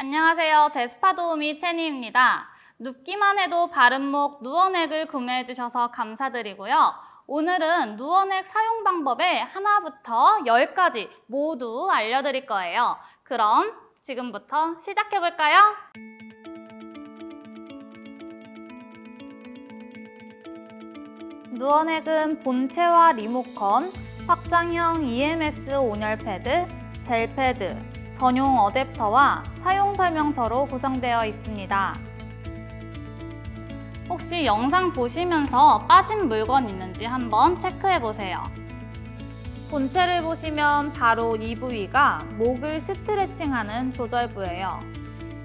안녕하세요. 제스파 도우미 채니입니다. 눕기만 해도 바른목 누워넥을 구매해 주셔서 감사드리고요. 오늘은 누워넥 사용 방법에 하나부터 열까지 모두 알려드릴 거예요. 그럼 지금부터 시작해 볼까요? 누워넥은 본체와 리모컨, 확장형 EMS 온열 패드, 젤 패드, 전용 어댑터와 사용 설명서로 구성되어 있습니다. 혹시 영상 보시면서 빠진 물건 있는지 한번 체크해 보세요. 본체를 보시면 바로 이 부위가 목을 스트레칭하는 조절부예요.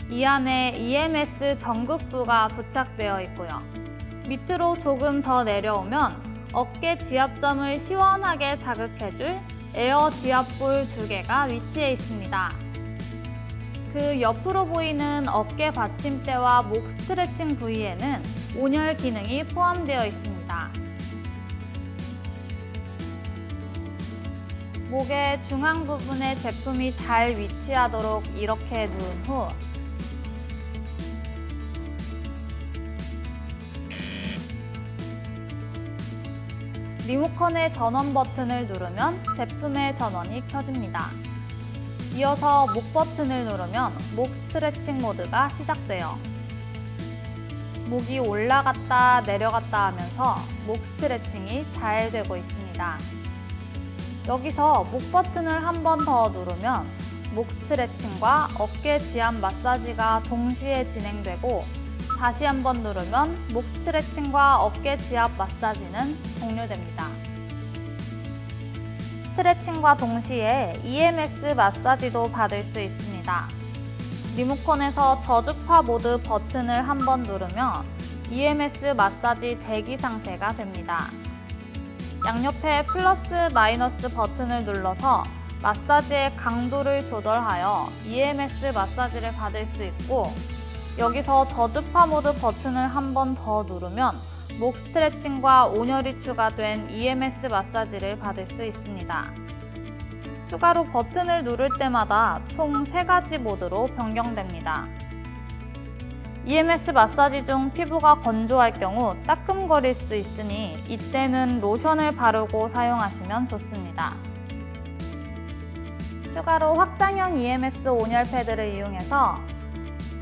이 안에 EMS 전극부가 부착되어 있고요. 밑으로 조금 더 내려오면 어깨 지압점을 시원하게 자극해줄 에어 지압볼 두 개가 위치해 있습니다. 그 옆으로 보이는 어깨 받침대와 목 스트레칭 부위에는 온열 기능이 포함되어 있습니다. 목의 중앙 부분에 제품이 잘 위치하도록 이렇게 누운 후 리모컨의 전원 버튼을 누르면 제품의 전원이 켜집니다. 이어서 목 버튼을 누르면 목 스트레칭 모드가 시작돼요. 목이 올라갔다 내려갔다 하면서 목 스트레칭이 잘 되고 있습니다. 여기서 목 버튼을 한 번 더 누르면 목 스트레칭과 어깨 지압 마사지가 동시에 진행되고 다시 한 번 누르면 목 스트레칭과 어깨 지압 마사지는 종료됩니다. 스트레칭과 동시에 EMS 마사지도 받을 수 있습니다. 리모컨에서 저주파 모드 버튼을 한번 누르면 EMS 마사지 대기 상태가 됩니다. 양옆에 플러스 마이너스 버튼을 눌러서 마사지의 강도를 조절하여 EMS 마사지를 받을 수 있고 여기서 저주파 모드 버튼을 한 번 더 누르면 목 스트레칭과 온열이 추가된 EMS 마사지를 받을 수 있습니다. 추가로 버튼을 누를 때마다 총 3가지 모드로 변경됩니다. EMS 마사지 중 피부가 건조할 경우 따끔거릴 수 있으니 이때는 로션을 바르고 사용하시면 좋습니다. 추가로 확장형 EMS 온열 패드를 이용해서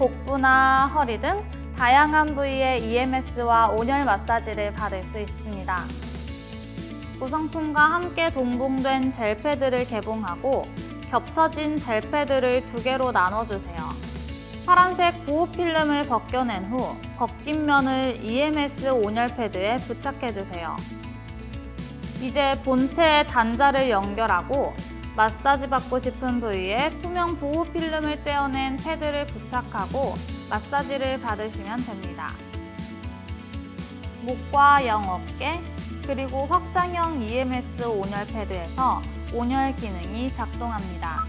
복부나 허리 등 다양한 부위의 EMS와 온열 마사지를 받을 수 있습니다. 구성품과 함께 동봉된 젤 패드를 개봉하고 겹쳐진 젤 패드를 두 개로 나눠주세요. 파란색 보호 필름을 벗겨낸 후 벗긴 면을 EMS 온열 패드에 부착해주세요. 이제 본체에 단자를 연결하고 마사지 받고 싶은 부위에 투명 보호 필름을 떼어낸 패드를 부착하고 마사지를 받으시면 됩니다. 목과 영 어깨 그리고 확장형 EMS 온열 패드에서 온열 기능이 작동합니다.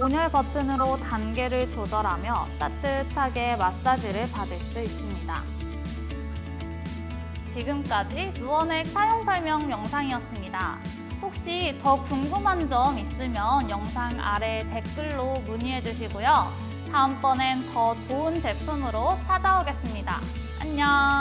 온열 버튼으로 단계를 조절하며 따뜻하게 마사지를 받을 수 있습니다. 지금까지 누워넥 사용 설명 영상이었습니다. 혹시 더 궁금한 점 있으면 영상 아래 댓글로 문의해 주시고요. 다음번엔 더 좋은 제품으로 찾아오겠습니다. 안녕!